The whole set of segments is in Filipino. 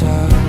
side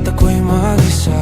Ba't ako'y mag-isa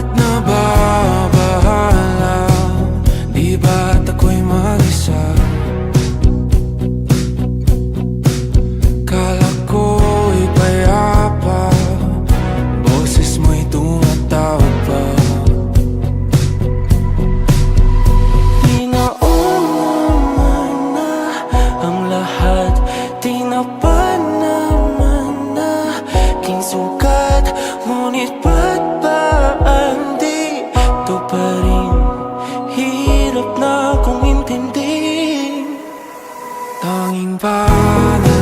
but no father.